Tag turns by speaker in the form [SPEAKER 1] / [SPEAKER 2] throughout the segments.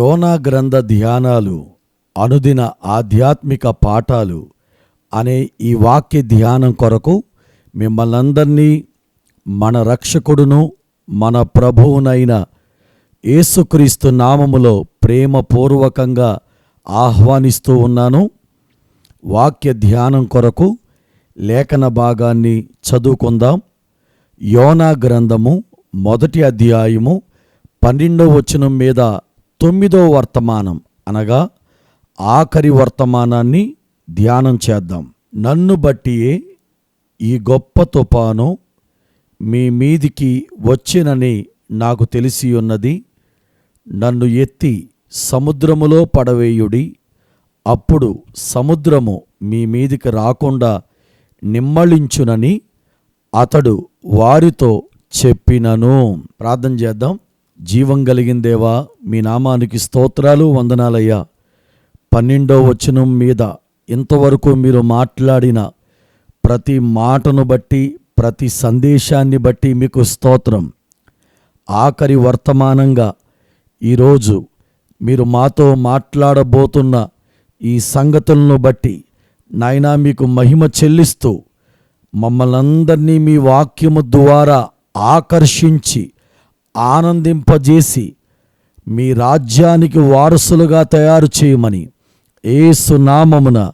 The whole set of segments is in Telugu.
[SPEAKER 1] యోనా గ్రంథ ధ్యానాలు అనుదిన ఆధ్యాత్మిక పాఠాలు అనే ఈ వాక్య ధ్యానం కొరకు మిమ్మల్నందరినీ మన రక్షకుడును మన ప్రభువునైన యేసుక్రీస్తు నామములో ప్రేమపూర్వకంగా ఆహ్వానిస్తూ ఉన్నాను. వాక్య ధ్యానం కొరకు లేఖన భాగాన్ని చదువుకుందాం. యోనా గ్రంథము మొదటి అధ్యాయము పన్నెండవ వచనం మీద తొమ్మిదో వర్తమానం అనగా ఆఖరి వర్తమానాన్ని ధ్యానం చేద్దాం. నన్ను బట్టియే ఈ గొప్ప తుపాను మీ మీదికి వచ్చినని నాకు తెలిసి ఉన్నది నన్ను ఎత్తి సముద్రములో పడవేయుడి. అప్పుడు సముద్రము మీ మీదికి రాకుండా నిమ్మళించునని అతడు వారితో చెప్పినను. ప్రార్థన చేద్దాం. జీవం కలిగిందేవా మీ నామానికి స్తోత్రాలు వందనాలయ్యా. పన్నెండో వచనం మీద ఇంతవరకు మీరు మాట్లాడిన ప్రతి మాటను బట్టి ప్రతి సందేశాన్ని బట్టి మీకు స్తోత్రం. ఆఖరి వర్తమానంగా ఈరోజు మీరు మాతో మాట్లాడబోతున్న ఈ సంగతులను బట్టి నాయనా మీకు మహిమ చెల్లిస్తూ మమ్మల్ని అందరినీ మీ వాక్యము ద్వారా ఆకర్షించి ఆనందింపజేసి మీ రాజ్యానికి వారసులుగా తయారు చేయమని ఏసు నామమున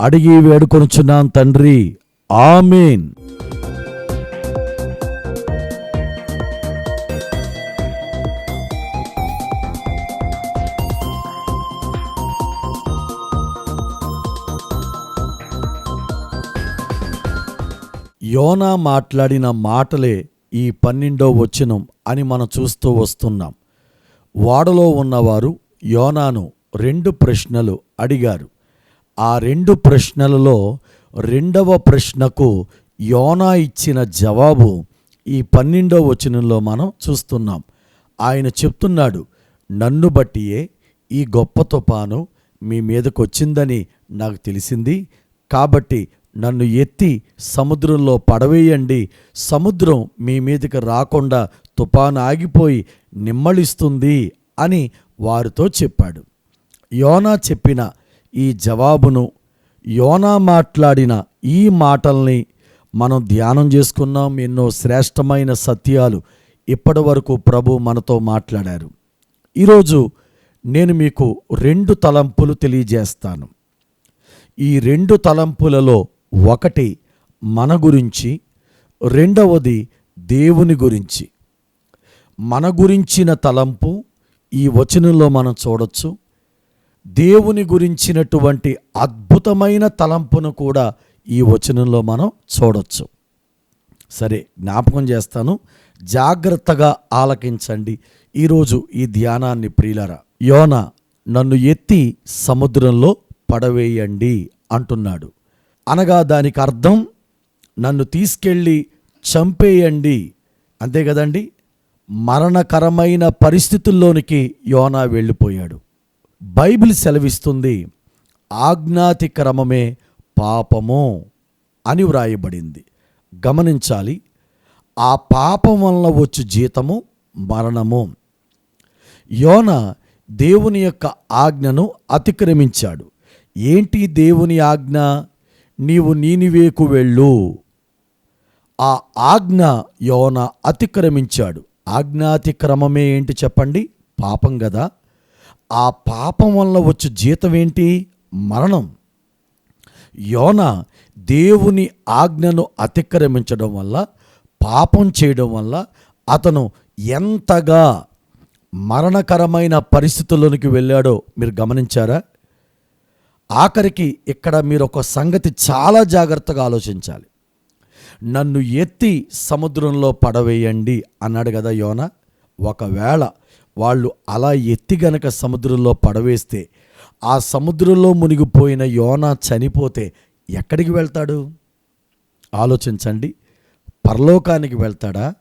[SPEAKER 1] అడిగి వేడుకొనుచున్నాం తండ్రి. ఆమెన్. యోనా మాట్లాడిన మాటలే ఈ పన్నెండో వచనం అని మనం చూస్తూ వస్తున్నాం. వాడలో ఉన్నవారు యోనాను రెండు ప్రశ్నలు అడిగారు. ఆ రెండు ప్రశ్నలలో రెండవ ప్రశ్నకు యోనా ఇచ్చిన జవాబు ఈ పన్నెండో వచనంలో మనం చూస్తున్నాం. ఆయన చెప్తున్నాడు నన్ను బట్టియే ఈ గొప్ప తుపాను మీ మీదకు వచ్చిందని నాకు తెలిసింది. కాబట్టి నన్ను ఎత్తి సముద్రంలో పడవేయండి. సముద్రం మీ మీదకి రాకుండా తుపాను ఆగిపోయి నిమ్మళిస్తుంది అని వారితో చెప్పాడు. యోనా చెప్పిన ఈ జవాబును యోనా మాట్లాడిన ఈ మాటల్ని మనం ధ్యానం చేసుకున్నాం ఎన్నో శ్రేష్టమైన సత్యాలు ఇప్పటి వరకు ప్రభు మనతో మాట్లాడారు. ఈరోజు నేను మీకు రెండు తలంపులు తెలియజేస్తాను. ఈ రెండు తలంపులలో ఒకటి మన గురించి రెండవది దేవుని గురించి. మన గురించిన తలంపు ఈ వచనంలో మనం చూడొచ్చు. దేవుని గురించినటువంటి అద్భుతమైన తలంపును కూడా ఈ వచనంలో మనం చూడొచ్చు. సరే జ్ఞాపకం చేస్తాను. జాగ్రత్తగా ఆలకించండి. ఈరోజు ఈ ధ్యానాన్ని ప్రియులరా యోన నన్ను ఎత్తి సముద్రంలో పడవేయండి అంటున్నాడు. అనగా దానికి అర్థం నన్ను తీసుకెళ్ళి చంపేయండి. అంతే కదండి? మరణకరమైన పరిస్థితుల్లోనికి యోనా వెళ్ళిపోయాడు. బైబిల్ సెలవిస్తుంది ఆజ్ఞాతి క్రమమే పాపము అని వ్రాయబడింది. గమనించాలి ఆ పాపం వలన వచ్చు జీతము మరణము. యోన దేవుని యొక్క ఆజ్ఞను అతిక్రమించాడు. ఏంటి దేవుని ఆజ్ఞ? నీవు నీనివేకు వెళ్ళు. ఆ ఆజ్ఞ యోన అతిక్రమించాడు. ఆజ్ఞాతిక్రమమే ఏంటి చెప్పండి? పాపం కదా ఆ పాపం వల్ల వచ్చే జీతం ఏంటి? మరణం. యోన దేవుని ఆజ్ఞను అతిక్రమించడం వల్ల పాపం చేయడం వల్ల అతను ఎంతగా మరణకరమైన పరిస్థితుల్లోనికి వెళ్ళాడో మీరు గమనించారా? ఆఖరికి ఇక్కడ మీరు ఒక సంగతి చాలా జాగ్రత్తగా ఆలోచించాలి. నన్ను ఎత్తి సముద్రంలో పడవేయండి అన్నాడు కదా యోన. ఒకవేళ వాళ్ళు అలా ఎత్తి గనక సముద్రంలో పడవేస్తే ఆ సముద్రంలో మునిగిపోయిన యోన చనిపోతే ఎక్కడికి వెళ్తాడు? ఆలోచించండి. పరలోకానికి వెళ్తాడా?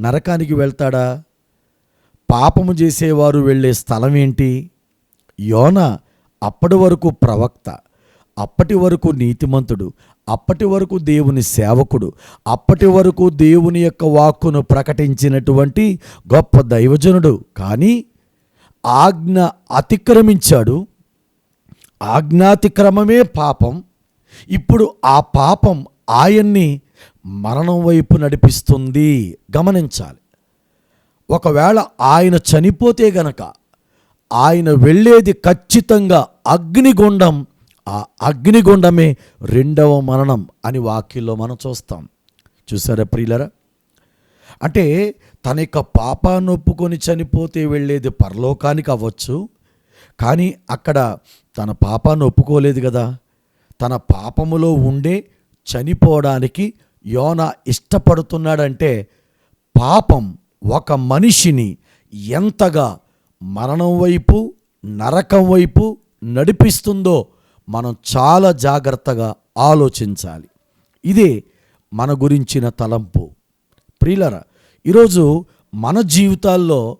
[SPEAKER 1] నరకానికి వెళ్తాడా? పాపము చేసేవారు వెళ్ళే స్థలం ఏంటి? యోన అప్పటి వరకు ప్రవక్త అప్పటి వరకు నీతిమంతుడు అప్పటి వరకు దేవుని సేవకుడు అప్పటి వరకు దేవుని యొక్క వాక్కును ప్రకటించినటువంటి గొప్ప దైవజనుడు. కానీ ఆజ్ఞ అతిక్రమించాడు. ఆజ్ఞాతిక్రమమే పాపం. ఇప్పుడు ఆ పాపం ఆయన్ని మరణం వైపు నడిపిస్తుంది. గమనించాలి. ఒకవేళ ఆయన చనిపోతే గనక ఆయన వెళ్ళేది ఖచ్చితంగా అగ్నిగుండం. ఆ అగ్నిగుండమే రెండవ మరణం అని వాక్యంలో మనం చూస్తాం. చూసారా ప్రియులరా? అంటే తన యొక్క పాపాన్ని ఒప్పుకొని చనిపోతే వెళ్ళేది పరలోకానికి అవ్వచ్చు. కానీ అక్కడ తన పాపాన్ని ఒప్పుకోలేదు కదా. తన పాపములో ఉండే చనిపోవడానికి యోన ఇష్టపడుతున్నాడంటే పాపం ఒక మనిషిని ఎంతగా మరణం వైపు నరకం వైపు నడిపిస్తుందో మనం చాలా జాగ్రత్తగా ఆలోచించాలి. ఇదే మన గురించిన తలంపు. ప్రియులర ఈరోజు మన జీవితాల్లో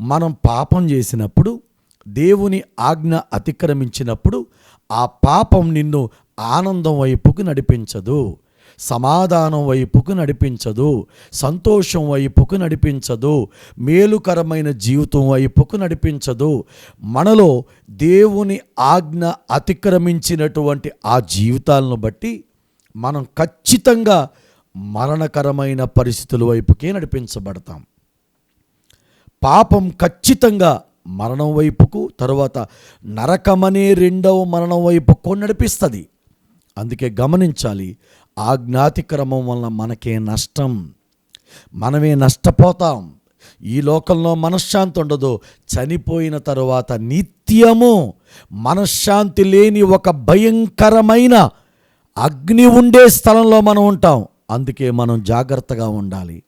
[SPEAKER 1] మనం పాపం చేసినప్పుడు దేవుని ఆజ్ఞ అతిక్రమించినప్పుడు ఆ పాపం నిన్ను ఆనందం వైపుకు నడిపించదు. సమాధానం వైపుకు నడిపించదు సంతోషం వైపుకు నడిపించదు మేలుకరమైన జీవితం వైపుకు నడిపించదు. మనలో దేవుని ఆజ్ఞ అతిక్రమించినటువంటి ఆ జీవితాలను బట్టి మనం ఖచ్చితంగా మరణకరమైన పరిస్థితుల వైపుకే నడిపించబడతాం. పాపం ఖచ్చితంగా మరణం వైపుకు తరువాత నరకమనే రెండవ మరణం వైపుకు నడిపిస్తుంది. అందుకే గమనించాలి ఆజ్ఞాతిక్రమం వలన మనకే నష్టం. మనమే నష్టపోతాం. ఈ లోకంలో మనశ్శాంతి ఉండదు. చనిపోయిన తరువాత నిత్యము మనశ్శాంతి లేని ఒక భయంకరమైన అగ్ని ఉండే స్థలంలో మనం ఉంటాం. అందుకే మనం జాగ్రత్తగా ఉండాలి.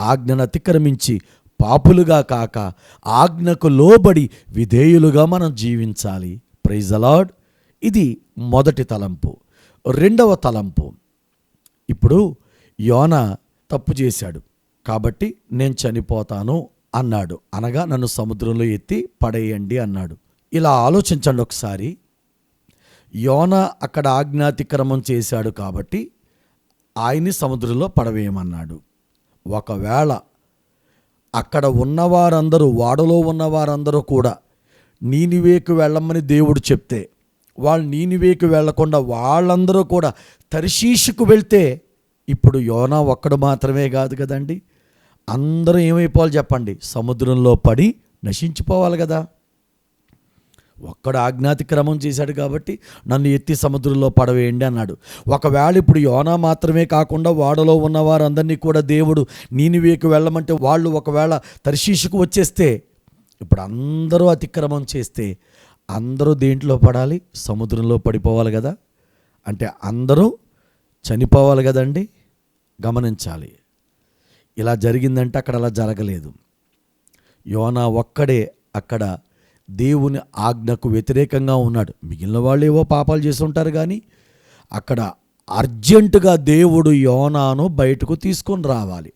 [SPEAKER 1] ఆజ్ఞను అతిక్రమించి పాపులుగా కాక ఆజ్ఞకు లోబడి విధేయులుగా మనం జీవించాలి. ప్రైజ్ అలాడ్ ఇది మొదటి తలంపు. రెండవ తలంపు. ఇప్పుడు యోన తప్పు చేశాడు. కాబట్టి నేను చనిపోతాను అన్నాడు. అనగా నన్ను సముద్రంలో ఎత్తి పడేయండి అన్నాడు. ఇలా ఆలోచించండి ఒకసారి. యోన అక్కడ ఆజ్ఞాతిక్రమం చేశాడు కాబట్టి ఆయన్ని సముద్రంలో పడవేయమన్నాడు. ఒకవేళ అక్కడ ఉన్నవారందరూ వాడలో ఉన్నవారందరూ కూడా నీనివేకు వెళ్ళమని దేవుడు చెప్తే వాళ్ళు నీనివేకి వెళ్ళకుండా వాళ్ళందరూ కూడా తరిశీషుకు వెళ్తే ఇప్పుడు యోనా ఒక్కడు మాత్రమే కాదు కదండి. అందరూ ఏమైపోవాలి చెప్పండి. సముద్రంలో పడి నశించిపోవాలి కదా. ఒక్కడు ఆజ్ఞాతిక్రమం చేశాడు కాబట్టి నన్ను ఎత్తి సముద్రంలో పడవేయండి అన్నాడు. ఒకవేళ ఇప్పుడు యోనా మాత్రమే కాకుండా వాడలో ఉన్న వారందరినీ కూడా దేవుడు నీనివేకి వెళ్ళమంటే వాళ్ళు ఒకవేళ తర్శీషుకు వచ్చేస్తే ఇప్పుడు అందరూ అతిక్రమం చేస్తే అందరూ దేంట్లో పడాలి? సముద్రంలో పడిపోవాలి కదా. అంటే అందరూ చనిపోవాలి కదండి. గమనించాలి. ఇలా జరిగిందంటే అక్కడ అలా జరగలేదు. యోనా ఒక్కడే అక్కడ దేవుని ఆజ్ఞకు వ్యతిరేకంగా ఉన్నాడు. మిగిలిన వాళ్ళు ఏవో పాపాలు చేసి ఉంటారు కానీ అక్కడ అర్జెంటుగా దేవుడు యోనాను బయటకు తీసుకొని రావాలి.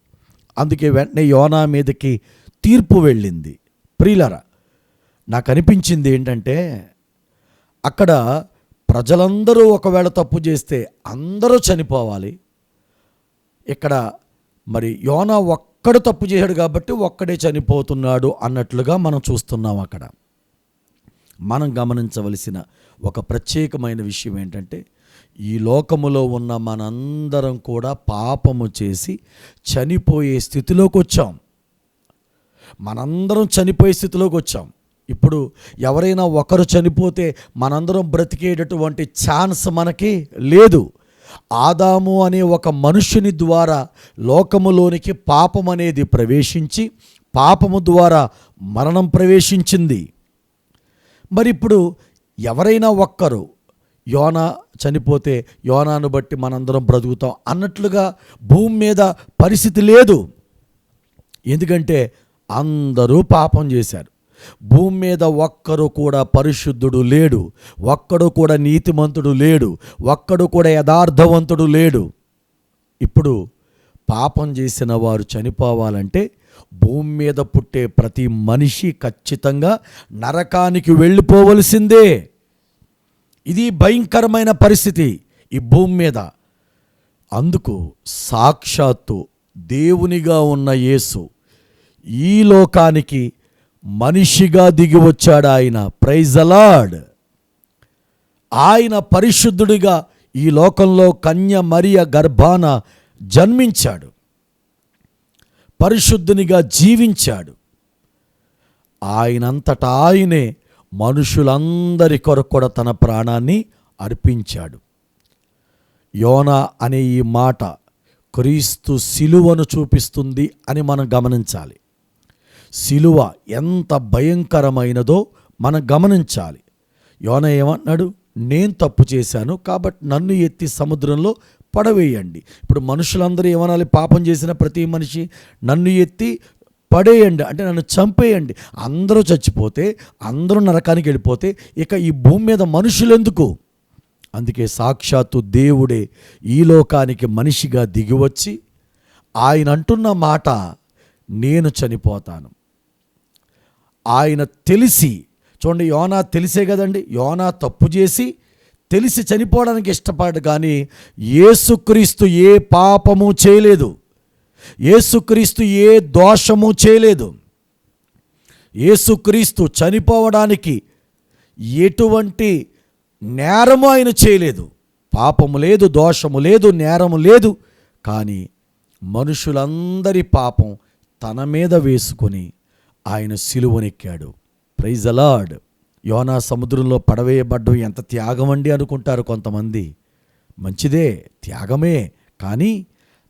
[SPEAKER 1] అందుకే వెంటనే యోనా మీదకి తీర్పు వెళ్ళింది. ప్రియులరా నాకు అనిపించింది ఏంటంటే అక్కడ ప్రజలందరూ ఒకవేళ తప్పు చేస్తే అందరూ చనిపోవాలి. ఇక్కడ మరి యోనా ఒక్కడు తప్పు చేశాడు కాబట్టి ఒక్కడే చనిపోతున్నాడు అన్నట్లుగా మనం చూస్తున్నాం అక్కడ. మనం గమనించవలసిన ఒక ప్రత్యేకమైన విషయం ఏంటంటే ఈ లోకములో ఉన్న మనందరం కూడా పాపము చేసి చనిపోయే స్థితిలోకి వచ్చాం మనందరం చనిపోయే స్థితిలోకి వచ్చాం ఇప్పుడు ఎవరైనా ఒకరు చనిపోతే మనందరం బ్రతికేటటువంటి ఛాన్స్ మనకి లేదు. ఆదాము అనే ఒక మనుష్యుని ద్వారా లోకములోనికి పాపం అనేది ప్రవేశించి పాపము ద్వారా మరణం ప్రవేశించింది. మరి ఇప్పుడు ఎవరైనా ఒక్కరు యోన చనిపోతే యోనాను బట్టి మనందరం బ్రతుకుతాం అన్నట్లుగా భూమి మీద పరిస్థితి లేదు. ఎందుకంటే అందరూ పాపం చేశారు. భూమి మీద ఒక్కరు కూడా పరిశుద్ధుడు లేడు ఒక్కడు కూడా నీతిమంతుడు లేడు ఒక్కడు కూడా యథార్థవంతుడు లేడు. ఇప్పుడు పాపం చేసిన వారు చనిపోవాలంటే భూమి మీద పుట్టే ప్రతి మనిషి ఖచ్చితంగా నరకానికి వెళ్ళిపోవలసిందే. ఇది భయంకరమైన పరిస్థితి ఈ భూమి మీద. అందుకు సాక్షాత్తు దేవునిగా ఉన్న యేసు ఈ లోకానికి మనిషిగా దిగి వచ్చాడు ఆయన. ప్రైజ్ అలాడ్ ఆయన పరిశుద్ధుడిగా ఈ లోకంలో కన్య మరియ గర్భాన జన్మించాడు. పరిశుద్ధునిగా జీవించాడు. ఆయనంతటా ఆయనే మనుషులందరి కొరకు కూడా తన ప్రాణాన్ని అర్పించాడు. యోన అనే ఈ మాట క్రీస్తు సిలువను చూపిస్తుంది అని మనం గమనించాలి. శిలువ ఎంత భయంకరమైనదో మనం గమనించాలి. యోన ఏమన్నాడు నేను తప్పు చేశాను కాబట్టి నన్ను ఎత్తి సముద్రంలో పడవేయండి. ఇప్పుడు మనుషులందరూ ఏమనాలి? పాపం చేసిన ప్రతి మనిషి నన్ను ఎత్తి పడేయండి అంటే నన్ను చంపేయండి. అందరూ చచ్చిపోతే అందరూ నరకానికి వెళ్ళిపోతే ఇక ఈ భూమి మీద మనుషులు ఎందుకు అందుకే సాక్షాత్తు దేవుడే ఈ లోకానికి మనిషిగా దిగివచ్చి ఆయన అంటున్న మాట నేను చనిపోతాను. ఆయన తెలిసి చూడండి యోనా తెలిసే కదండి యోనా తప్పు చేసి తెలిసి చనిపోవడానికి ఇష్టపడ్డు కానీ ఏసుక్రీస్తు ఏ పాపము చేయలేదు. ఏసుక్రీస్తు ఏ దోషము చేయలేదు. ఏసుక్రీస్తు చనిపోవడానికి ఎటువంటి నేరము ఆయన చేయలేదు. పాపము లేదు దోషము లేదు నేరము లేదు కానీ మనుషులందరి పాపం తన మీద వేసుకొని ఆయన సిలువనెక్కాడు. ప్రైజ్ అలాడ్ యోనా సముద్రంలో పడవేయబడ్డం ఎంత త్యాగం అండి అనుకుంటారు కొంతమంది. మంచిదే త్యాగమే. కానీ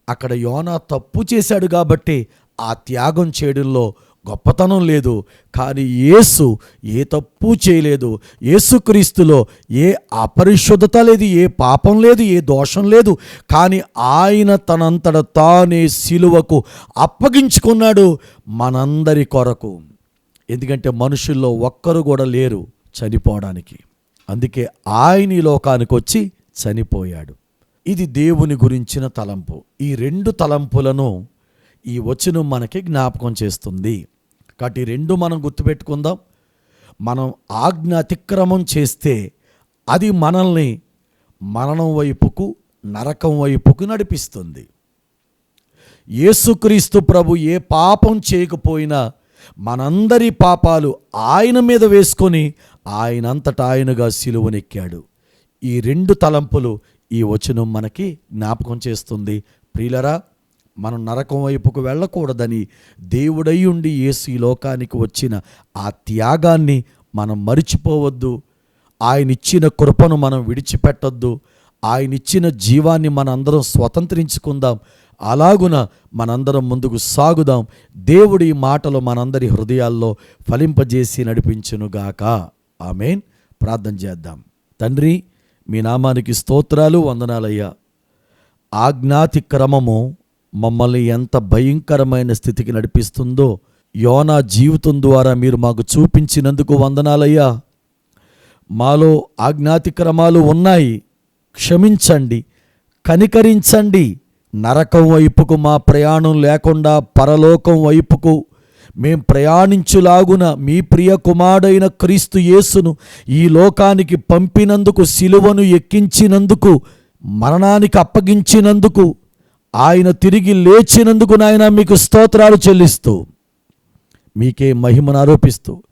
[SPEAKER 1] అక్కడ యోనా తప్పు చేశాడు కాబట్టి ఆ త్యాగం చేయడంలో గొప్పతనం లేదు. కానీ యేసు ఏ తప్పు చేయలేదు. యేసుక్రీస్తులో ఏ అపరిశుద్ధత లేదు ఏ పాపం లేదు ఏ దోషం లేదు. కానీ ఆయన తనంతట తానే సిలువకు అప్పగించుకున్నాడు మనందరి కొరకు. ఎందుకంటే మనుషుల్లో ఒక్కరు కూడా లేరు చనిపోవడానికి. అందుకే ఆయన ఈ లోకానికి వచ్చి చనిపోయాడు. ఇది దేవుని గురించిన తలంపు. ఈ రెండు తలంపులను ఈ వచనం మనకి జ్ఞాపకం చేస్తుంది. కాబట్టి రెండు మనం గుర్తుపెట్టుకుందాం. మనం ఆజ్ఞ అతిక్రమం చేస్తే అది మనల్ని మరణం వైపుకు నరకం వైపుకు నడిపిస్తుంది. యేసుక్రీస్తు ప్రభు ఏ పాపం చేయకపోయినా మనందరి పాపాలు ఆయన మీద వేసుకొని ఆయనంతటా ఆయనగా సిలువనెక్కాడు. ఈ రెండు తలంపులు ఈ వచనం మనకి జ్ఞాపకం చేస్తుంది. ప్రియులరా మనం నరకం వైపుకు వెళ్ళకూడదని దేవుడై ఉండి యేసు ఈ లోకానికి వచ్చిన ఆ త్యాగాన్ని మనం మరిచిపోవద్దు. ఆయన ఇచ్చిన కృపను మనం విడిచిపెట్టొద్దు. ఆయన ఇచ్చిన జీవాన్ని మనందరం స్వతంత్రించుకుందాం. అలాగున మనందరం ముందుకు సాగుదాం. దేవుడి మాటలు మనందరి హృదయాల్లో ఫలింపజేసి నడిపించునుగాక ఆమెన్. ప్రార్థన చేద్దాం. తండ్రి మీ నామానికి స్తోత్రాలు వందనాలయ్యా. ఆజ్ఞాతి క్రమము మమ్మల్ని ఎంత భయంకరమైన స్థితికి నడిపిస్తుందో యోనా జీవితం ద్వారా మీరు మాకు చూపించినందుకు వందనాలయ్యా. మాలో ఆజ్ఞాతిక్రమాలు ఉన్నాయి. క్షమించండి కనికరించండి. నరకం వైపుకు మా ప్రయాణం లేకుండా పరలోకం వైపుకు మేం ప్రయాణించులాగున మీ ప్రియ కుమారుడైన క్రీస్తు యేసును ఈ లోకానికి పంపినందుకు సిలువను ఎక్కించినందుకు మరణానికి అప్పగించినందుకు ఆయన తిరిగి లేచినందుకు నాయన మీకు స్తోత్రాలు చెల్లిస్తూ మీకే మహిమను ఆరోపిస్తూ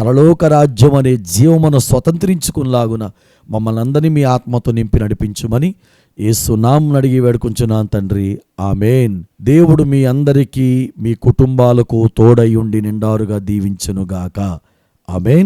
[SPEAKER 1] పరలోక రాజ్యం అనే జీవమును స్వతంత్రించుకునిలాగున మమ్మల్ని అందరినీ మీ ఆత్మతో నింపి నడిపించుమని ఏసునాం అడిగి వేడుకుంటున్నాను తండ్రి. ఆమెన్. దేవుడు మీ అందరికీ మీ కుటుంబాలకు తోడై ఉండి నిండారుగా దీవించునుగాక. ఆమెన్.